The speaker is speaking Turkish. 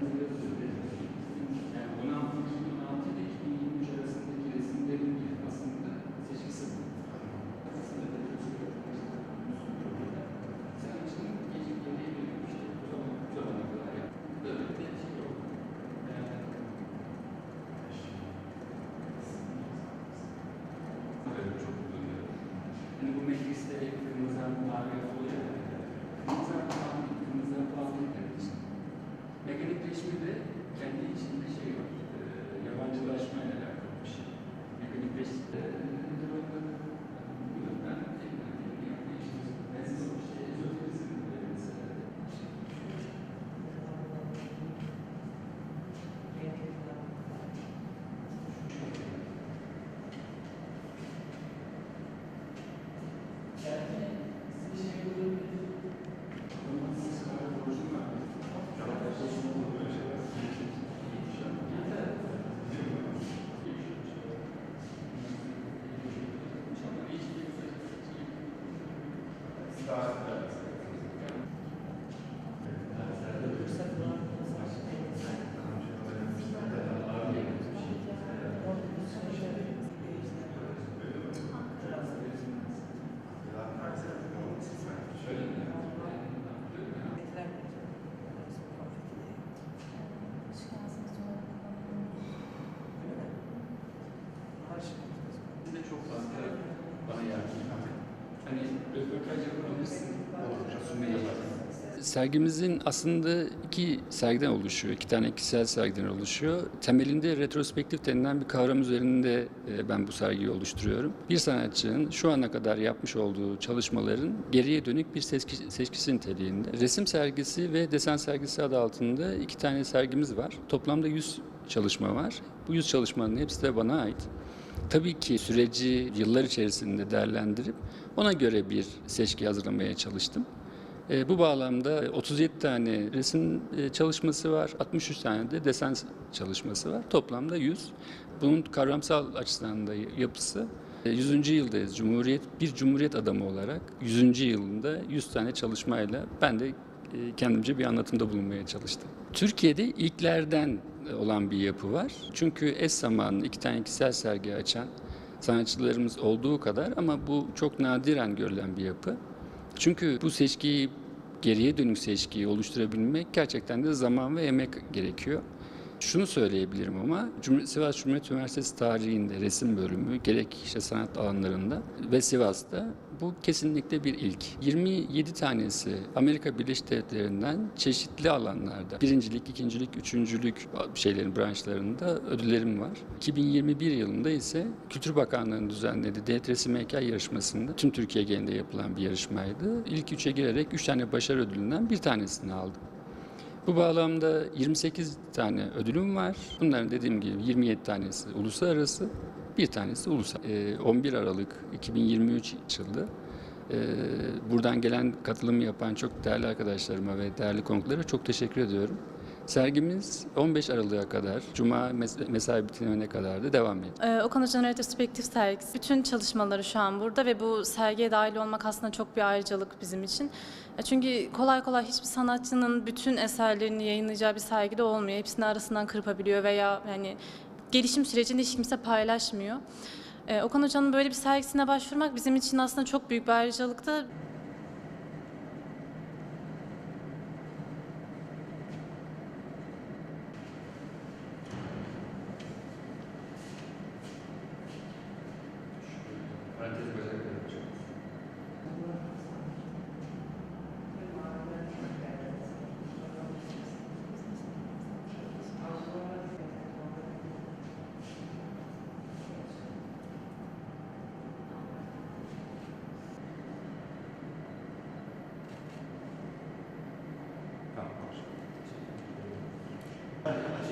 Yani 16 2016 ile 2023 arasındaki resimlerin aslında seçkisi bu. Aslında da Sen için gece geriye dönüp işte bu zaman bu zamana kadar yaptın. Böyle bir şey yok. Evet, çok. Hani bu mecliste kırmızı mavi Mekanikleşme de start Sergimizin aslında iki sergiden oluşuyor. iki tane kişisel sergiden oluşuyor. Temelinde retrospektif denilen bir kavram üzerinde e, ben bu sergiyi oluşturuyorum. Bir sanatçının şu ana kadar yapmış olduğu çalışmaların geriye dönük bir seçki, seçkisi niteliğinde. Resim sergisi ve desen sergisi adı altında iki tane sergimiz var. Toplamda 100 çalışma var. Bu 100 çalışmanın hepsi de bana ait. Tabii ki süreci yıllar içerisinde değerlendirip ona göre bir seçki hazırlamaya çalıştım. E, bu bağlamda 37 tane resim e, çalışması var, 63 tane de desen çalışması var. Toplamda 100. Bunun kavramsal açıdan da yapısı e, 100. yıldayız. Cumhuriyet bir cumhuriyet adamı olarak 100. yılında 100 tane çalışmayla ben de e, kendimce bir anlatımda bulunmaya çalıştım. Türkiye'de ilklerden olan bir yapı var. Çünkü eş zamanlı iki tane kişisel sergi açan sanatçılarımız olduğu kadar ama bu çok nadiren görülen bir yapı. Çünkü bu seçkiyi, geriye dönük seçkiyi oluşturabilmek gerçekten de zaman ve emek gerekiyor. Şunu söyleyebilirim ama Sivas Cumhuriyet Üniversitesi tarihinde resim bölümü gerek işte sanat alanlarında ve Sivas'ta bu kesinlikle bir ilk. 27 tanesi Amerika Birleşik Devletleri'nden çeşitli alanlarda birincilik, ikincilik, üçüncülük şeylerin branşlarında ödüllerim var. 2021 yılında ise Kültür Bakanlığı'nın düzenlediği Devlet Resim Heykel yarışmasında tüm Türkiye genelinde yapılan bir yarışmaydı. İlk üçe girerek üç tane başarı ödülünden bir tanesini aldım. Bu bağlamda 28 tane ödülüm var. Bunların dediğim gibi 27 tanesi uluslararası, bir tanesi ulusal. Ee, 11 Aralık 2023 yılı. Ee, buradan gelen katılım yapan çok değerli arkadaşlarıma ve değerli konuklara çok teşekkür ediyorum. Sergimiz 15 Aralık'a kadar, Cuma mes- mesai bitimine kadar da devam edecek. Ee, Okan Hoca'nın retrospektif sergisi. Bütün çalışmaları şu an burada ve bu sergiye dahil olmak aslında çok bir ayrıcalık bizim için. E, Çünkü kolay kolay hiçbir sanatçının bütün eserlerini yayınlayacağı bir sergide olmuyor. Hepsini arasından kırpabiliyor veya yani gelişim sürecini hiç kimse paylaşmıyor. Ee, Okan Hoca'nın böyle bir sergisine başvurmak bizim için aslında çok büyük bir ayrıcalıktı. thank